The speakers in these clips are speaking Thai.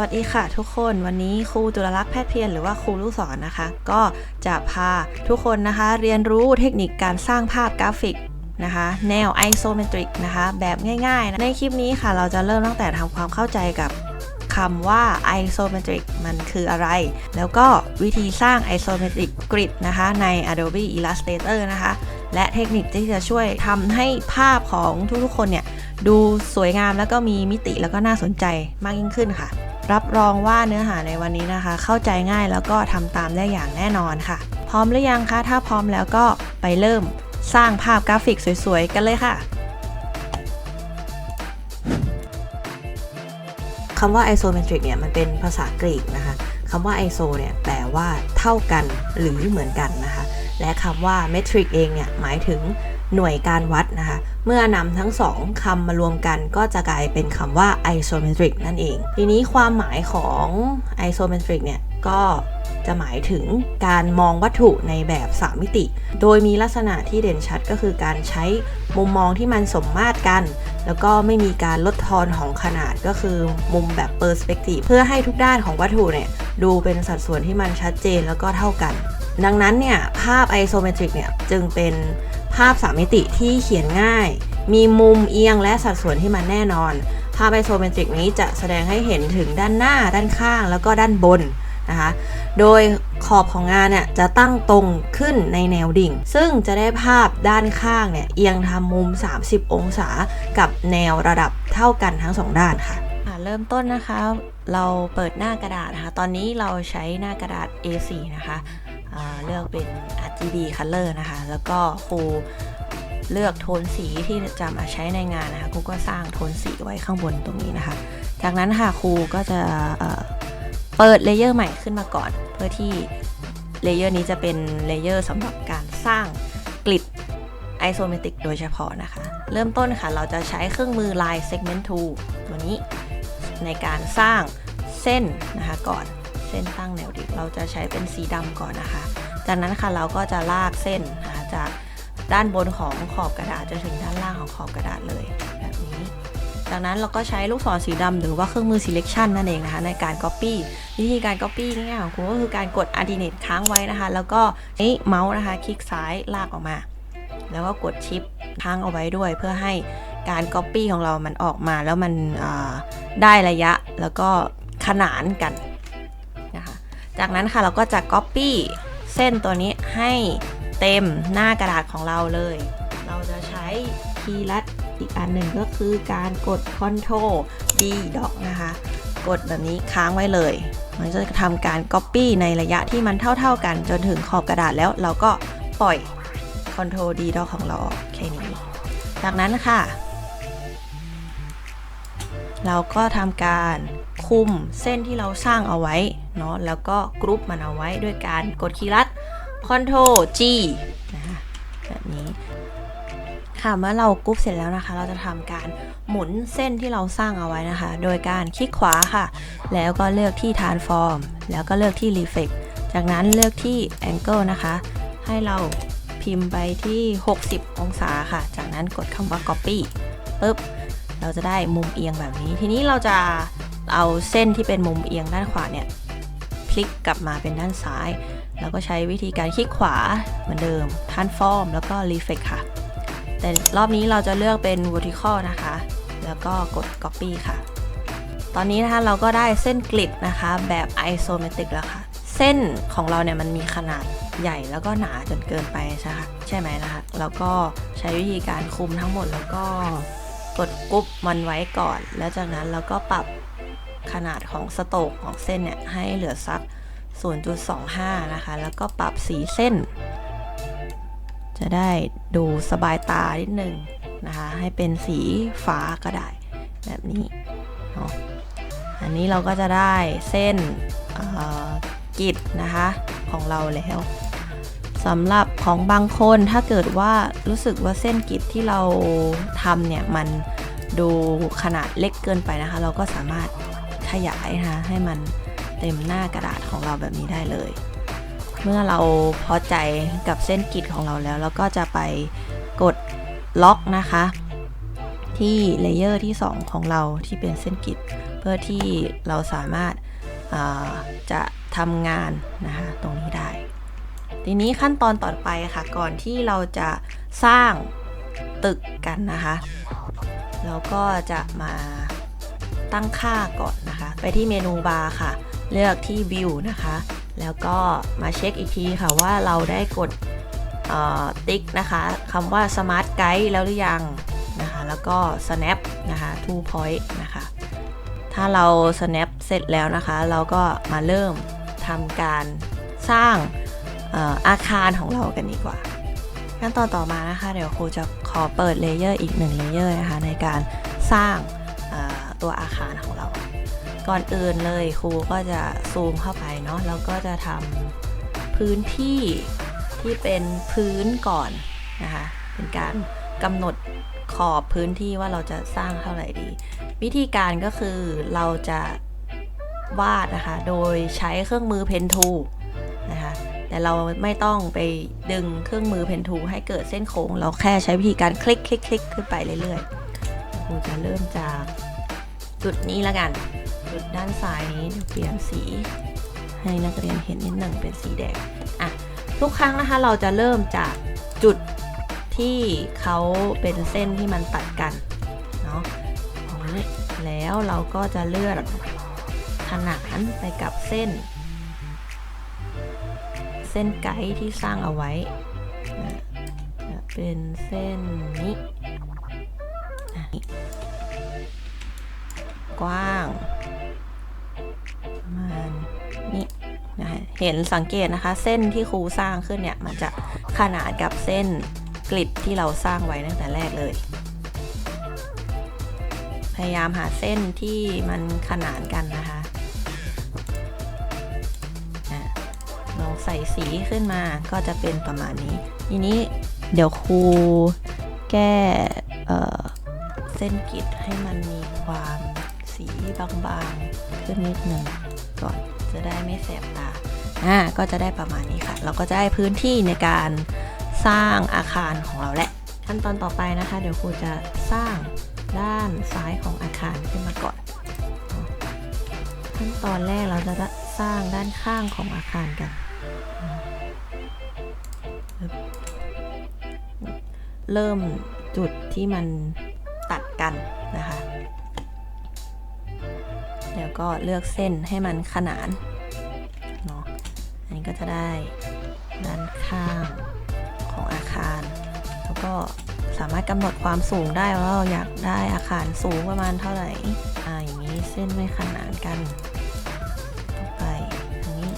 วัสดีค่ะทุกคนวันนี้ครูจุลลักษณ์แพทย์เพียรหรือว่าครูลูกศรนนะคะ ก็จะพาทุกคนนะคะ เรียนรู้เทคนิคการสร้างภาพกราฟิกนะคะแนว isometric นะคะแบบง่ายๆนะในคลิปนี้ค่ะ เราจะเริ่มตั้งแต่ทำความเข้าใจกับคำว่า isometric มันคืออะไร แล้วก็วิธีสร้าง isometric grid นะคะ ใน Adobe Illustrator นะคะ และเทคนิคที่จะช่วยทำให้ภาพของทุกๆคนเนี่ย ดูสวยงามแล้วก็มีมิติแล้วก็น่าสนใจมากยิ่งขึ้นค่ะ รับรองว่าเนื้อหาในวันนี้นะคะ เข้าใจง่ายแล้วก็ทำตามได้อย่างแน่นอนค่ะ พร้อมหรือยังคะ ถ้าพร้อมแล้วก็ไปเริ่มสร้างภาพกราฟิกสวยๆ กันเลยค่ะคำว่า isometric เนี่ยมันเป็นภาษากรีกนะคะคำว่า iso เนี่ยแปลว่าเท่ากันหรือเหมือนกันนะคะ และคำว่า metric เองเนี่ยหมายถึงหน่วยการวัดนะคะ เมื่อนำทั้งสองคำมารวมกันก็จะกลายเป็นคำว่า isometric นั่นเอง ทีนี้ความหมายของ isometric เนี่ยก็จะหมายถึงการมองวัตถุในแบบ 3 มิติ โดยมีลักษณะที่เด่นชัดก็คือการใช้มุมมองที่มันสมมาตรกัน แล้วก็ไม่มีการลดทอนของขนาดก็คือมุมแบบ perspective เพื่อให้ทุกด้านของวัตถุเนี่ยดูเป็นสัดส่วนที่มันชัดเจนแล้วก็เท่ากัน ดังนั้นเนี่ยภาพ isometric เนี่ยจึงเป็นภาพ3มิติที่เขียนง่าย มีมุมเอียงและสัดส่วนที่มันแน่นอน ภาพ isometric นี้จะแสดงให้เห็นถึงด้านหน้าด้านข้างแล้วก็ด้านบนนะคะโดยขอบของงานเนี่ยจะตั้งตรงขึ้นในแนวดิ่ง ซึ่งจะได้ภาพด้านข้างเนี่ยเอียงทำมุม 30 องศากับแนวระดับเท่ากันทั้งสองด้านค่ะเริ่มต้นนะคะ เราเปิดหน้ากระดาษนะคะ ตอนนี้เราใช้หน้ากระดาษ A4 นะคะ เลือกเป็น RGB color นะคะ แล้วก็ครูเลือกโทนสีที่จะมาใช้ในงานนะคะครูก็สร้างโทนสีไว้ข้างบนตรงนี้นะคะ จากนั้นค่ะครูก็จะเเปิดเลเยอร์ใหม่ขึ้นมาก่อน เพื่อที่เลเยอร์นี้จะเป็นเลเยอร์สำหรับการสร้างกริด isometric โดยเฉพาะนะคะ เริ่มต้นค่ะ เราจะใช้เครื่องมือ line segment tool ตัวนี้ในการสร้างเส้นนะคะก่อน เส้นตั้งแนวดิ่งเราจะใช้เป็นสีดำก่อนนะคะ จากนั้นค่ะเราก็จะลากเส้นนะคะจากด้านบนของขอบกระดาษจนถึงด้านล่างของขอบกระดาษเลยแบบนี้จากนั้นเราก็ใช้ลูกศรสีดำหรือว่าเครื่องมือ selection นั่นเองนะคะในการ copy วิธีการ copy ง่ายๆของคุณก็คือการกด alternate ค้างไว้นะคะ แล้วก็ใช้เมาส์นะคะ คลิกซ้ายลากออกมา แล้วก็กดชิปค้างเอาไว้ด้วย เพื่อให้การ copy ของเรามันออกมาแล้วมันได้ระยะแล้วก็ขนานกัน จากนั้นค่ะเราก็จะ copy เส้นตัวนี้ให้เต็มหน้ากระดาษของเราเลย เราจะใช้คีย์ลัดอีกอันหนึ่งก็คือการกด Ctrl D ดอกนะคะ กดแบบนี้ค้างไว้เลย มันจะทำการ Copy ในระยะที่มันเท่า ๆกันจนถึงขอบกระดาษแล้วเราก็ปล่อย Ctrl D ดอกของเราออกแค่นี้ จากนั้นค่ะ เราก็ทำการ คุมเส้นที่เราสร้างเอาไว้เนาะแล้วก็กรุ๊ปมันเอาไว้ด้วยการกดคีย์ลัด Ctrl G นะคะแบบนี้ค่ะเมื่อเรากรุ๊ปเสร็จแล้วนะคะ เราจะทำการหมุนเส้นที่เราสร้างเอาไว้นะคะ โดยการคลิกขวาค่ะ แล้วก็เลือกที่ transform แล้วก็เลือกที่ reflect จากนั้นเลือกที่ angle นะคะ ให้เราพิมพ์ไปที่ 60 องศาค่ะ จากนั้นกดคำว่า copy ปึ๊บเราจะได้มุมเอียงแบบนี้ ทีนี้เราจะ เอาเส้นที่เป็นมุมเอียงด้านขวาเนี่ยพลิกกลับมาเป็นด้านซ้าย แล้วก็ใช้วิธีการคลิกขวาเหมือนเดิม transform แล้วก็ reflect ค่ะ แต่รอบนี้เราจะเลือกเป็น vertical นะคะ แล้วก็กด copy ค่ะ ตอนนี้นะคะเราก็ได้เส้นกริดนะคะแบบ isometric แล้วค่ะ เส้นของเราเนี่ยมันมีขนาดใหญ่แล้วก็หนาจนเกินไปใช่ไหมใช่ไหมนะคะ แล้วก็ใช้วิธีการคุมทั้งหมดแล้วก็กดกรุ๊ปมันไว้ก่อน แล้วจากนั้นเราก็ปรับ ขนาดของสโตกของเส้นเนี่ยให้เหลือสัก 0.25 นะคะ แล้วก็ปรับสีเส้น จะได้ดูสบายตานิดนึงนะคะ ให้เป็นสีฟ้าก็ได้ แบบนี้เนาะอันนี้เราก็จะได้เส้นกิดนะคะของเราแล้วสำหรับของบางคนถ้าเกิดว่ารู้สึกว่าเส้นกิดที่เราทำเนี่ย มันดูขนาดเล็กเกินไปนะคะ เราก็สามารถ ขยายนะคะให้มันเต็มหน้ากระดาษของเราแบบนี้ได้เลย เมื่อเราพอใจกับเส้นกริดของเราแล้ว เราก็จะไปกดล็อกนะคะ ที่เลเยอร์ที่ 2 ของเราที่เป็นเส้นกริดเพื่อที่เราสามารถาจะทำงานนะคะตรงนี้ได้ ทีนี้ขั้นตอนต่อไปค่ะ ก่อนที่เราจะสร้างตึกกันนะคะ เราก็จะมา ตั้งค่าก่อนนะคะ ไปที่เมนูบาร์ค่ะ เลือกที่ View นะคะ แล้วก็มาเช็คอีกทีค่ะว่าเราได้กดติ๊กนะคะคำว่า Smart Guide แล้วหรือยังนะคะ แล้วก็ Snap นะคะ Two Point นะคะ ถ้าเรา snap เสร็จแล้วนะคะ เราก็มาเริ่มทำการสร้างออาคารของเรากันดีกว่า ขั้นตอนต่อมานะคะ เดี๋ยวครูจะขอเปิดเลเยอร์อีกหนึ่งเลเยอร์นะคะในการสร้าง ตัวอาคารของเรา ก่อนอื่นเลยครูก็จะซูมเข้าไปเนาะแล้วก็จะทำพื้นที่ที่เป็นพื้นก่อนนะคะเป็นการกำหนดขอบพื้นที่ว่าเราจะสร้างเท่าไหร่ดี วิธีการก็คือเราจะวาดนะคะ โดยใช้เครื่องมือเพนทูนะคะแต่เราไม่ต้องไปดึงเครื่องมือเพนทูให้เกิดเส้นโค้ง เราแค่ใช้วิธีการคลิกคลิกคลิกขึ้นไปเรื่อยๆครูจะเริ่มจาก จุดนี้แล้วกัน จุดด้านซ้ายนี้เดี๋ยวเปลี่ยนสี ให้นักเรียนเห็นนิดหนึ่งเป็นสีแดงอะทุกครั้งนะคะเราจะเริ่มจากจุดที่เขาเป็นเส้นที่มันตัดกันเนาะแล้วเราก็จะเลื่อนขนานไปกับเส้น เส้นไกด์ที่สร้างเอาไว้จะเป็นเส้นนี้ กว้างประมาณนี้นะะเห็นสังเกตนะคะ เส้นที่ครูสร้างขึ้นเนี่ย มันจะขนานกับเส้นกริดที่เราสร้างไว้ตั้งแต่แรกเลย พยายามหาเส้นที่มันขนานกันนะคะลองใส่สีขึ้นมาก็จะเป็นประมาณนี้ ทีนี้เดี๋ยวครูแก้เเส้นกริดให้มันมีความ สีบางๆขึ้นนิดหนึ่งก่อนจะได้ไม่แสบตาอ่าก็จะได้ประมาณนี้ค่ะ เราก็จะได้พื้นที่ในการสร้างอาคารของเราแหละขั้นตอนต่อไปนะคะ เดี๋ยวครูจะสร้างด้านซ้ายของอาคารขึ้นมาก่อน ขั้นตอนแรกเราจะสร้างด้านข้างของอาคารกัน เริ่มจุดที่มันตัดกัน ก็เลือกเส้นให้มันขนานเนาะอันนี้ก็จะได้ด้านข้างของอาคาร แล้วก็สามารถกำหนดความสูงได้ว่าเราอยากได้อาคารสูงประมาณเท่าไหร่อ่าอย่างนี้เส้นไม่ขนานกันต่อไปอันนี้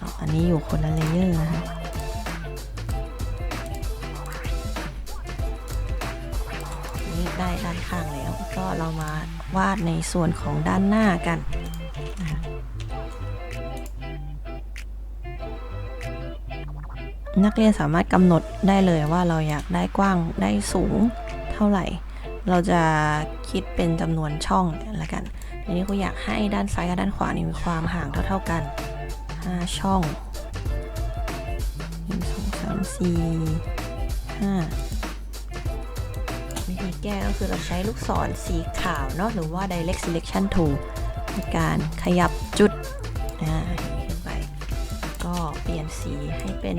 อ๋ออันนี้อยู่คนละเลเยอร์นะคะ ได้ด้านข้างแล้ว ก็เรามาวาดในส่วนของด้านหน้ากันนะคะนักเรียนสามารถกำหนดได้เลยว่าเราอยากได้กว้างได้สูงเท่าไหร่ เราจะคิดเป็นจำนวนช่องละกันทีนี้กูอยากให้ด้านซ้ายกับด้านขวานี่มีความห่างเท่าๆกัน 5 ช่อง1 2 3 4 5 วิธีแก้ก็คือเราใช้ลูกศรสีขาวเนาะหรือว่า direct selection tool ในการขยับจุดอ่าขึ้นไป ก็เปลี่ยนสีให้เป็น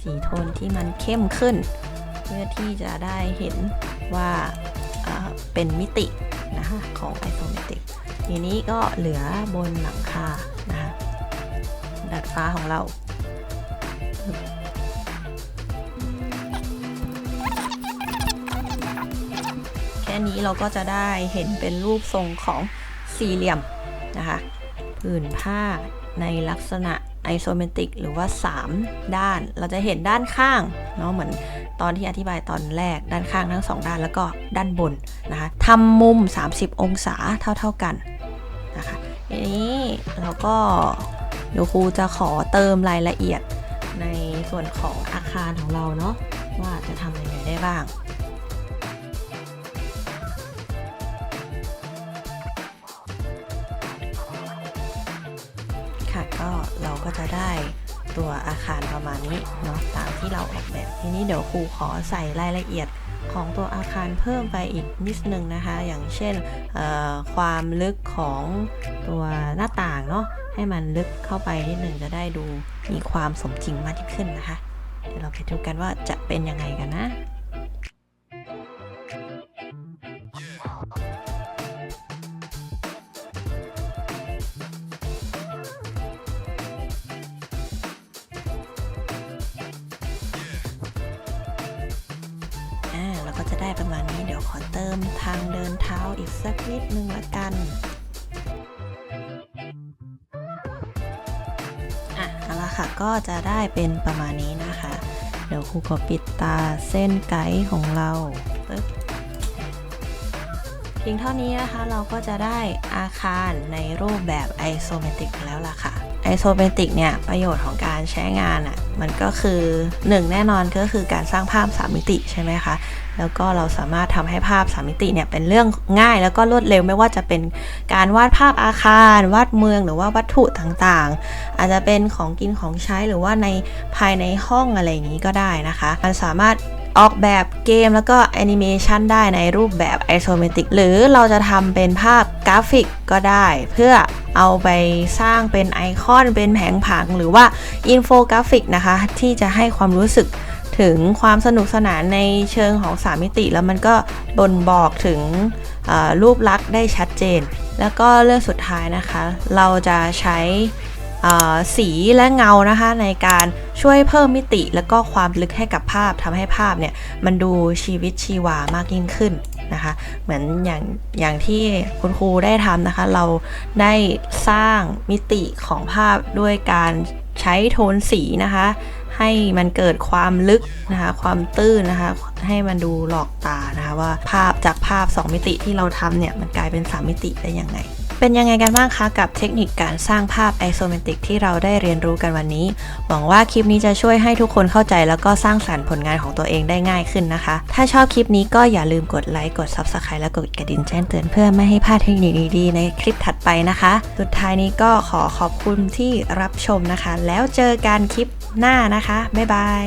สีโทนที่มันเข้มขึ้น เพื่อที่จะได้เห็นว่าอ่าเป็นมิตินะคะของ isometric ทีนี้ก็เหลือบนหลังคานะคะดัดฟ้าของเรา ค่นี้เราก็จะได้เห็นเป็นรูปทรงของสี่เหลี่ยมนะคะผืนผ้าในลักษณะไอโซเมตริกหรือว่า 3 ด้าน เราจะเห็นด้านข้างเนาะเหมือนตอนที่อธิบายตอนแรกด้านข้างทั้งสองด้านแล้วก็ด้านบนนะคะทำมุม 30 องศาเท่า ๆกันนะคะทีนี้เราก็เดี๋ยวครูจะขอเติมรายละเอียดในส่วนของอาคารของเราเนาะว่าจะทำยังไงได้บ้าง ตัวอาคารประมาณนี้เนาะตามที่เราออกแบบ ทีนี้เดี๋ยวครูขอใส่รายละเอียดของตัวอาคารเพิ่มไปอีกนิดนึงนะคะ อย่างเช่นความลึกของตัวหน้าต่างเนาะให้มันลึกเข้าไปนิดนึงจะได้ดูมีความสมจริงมากยิ่งขึ้นนะคะ เดี๋ยวเราไปดูกันว่าจะเป็นยังไงกันนะ ได้ประมาณนี้เดี๋ยวขอเติมทางเดินเท้าอีกสักนิดนึงละกันอะเอาละค่ะก็จะได้เป็นประมาณนี้นะคะ เดี๋ยวครูขอปิดตาเส้นไกด์ของเราปึ๊บเพียงเท่านี้นะคะเราก็จะได้อาคารในรูปแบบไอโซเมตริกแล้วล่ะค่ะไอโซเมตริกเนี่ยประโยชน์ของการใช้งานอะ่ะมันก็คือหนึ่งแน่นอนก็คือการสร้างภาพสามมิติใช่ไหมคะ แล้วก็เราสามารถทำให้ภาพสามมิติเนี่ยเป็นเรื่องง่ายแล้วก็รวดเร็วไม่ว่าจะเป็นการวาดภาพอาคาร วาดเมืองหรือว่าวัตถุต่างๆ อาจจะเป็นของกินของใช้หรือว่าในภายในห้องอะไรอย่างนี้ก็ได้นะคะ มันสามารถออกแบบเกมแล้วก็แอนิเมชันได้ในรูปแบบไอโซเมตริกหรือเราจะทำเป็นภาพกราฟิกก็ได้ เพื่อเอาไปสร้างเป็นไอคอนเป็นแผงผังหรือว่าอินโฟกราฟิกนะคะ ที่จะให้ความรู้สึก ถึงความสนุกสนานในเชิงของสามมิติ แล้วมันก็บ่นบอกถึงรูปลักษณ์ได้ชัดเจน แล้วก็เรื่องสุดท้ายนะคะ เราจะใช้สีและเงานะคะในการช่วยเพิ่มมิติ แล้วก็ความลึกให้กับภาพทำให้ภาพเนี่ยมันดูชีวิตชีวามากยิ่งขึ้นนะคะเหมือนอย่างอย่างที่คุณครูได้ทำนะคะ เราได้สร้างมิติของภาพด้วยการใช้โทนสีนะคะ ให้มันเกิดความลึกนะคะ ความตื้นนะคะ ให้มันดูหลอกตานะคะว่าภาพจากภาพ 2 มิติที่เราทำเนี่ย มันกลายเป็น 3 มิติได้ยังไง เป็นยังไงกันบ้างคะกับเทคนิคการสร้างภาพไอโซเมตริกที่เราได้เรียนรู้กันวันนี้ หวังว่าคลิปนี้จะช่วยให้ทุกคนเข้าใจแล้วก็สร้างสรรค์ผลงานของตัวเองได้ง่ายขึ้นนะคะ ถ้าชอบคลิปนี้ก็อย่าลืมกดไลค์กด Subscribe และกดกระดิ่งแจ้งเตือนเพื่อไม่ให้พลาดเทคนิคดีๆในคลิปถัดไปนะคะ สุดท้ายนี้ก็ขอขอบคุณที่รับชมนะคะ แล้วเจอกันคลิปหน้านะคะบ๊ายบาย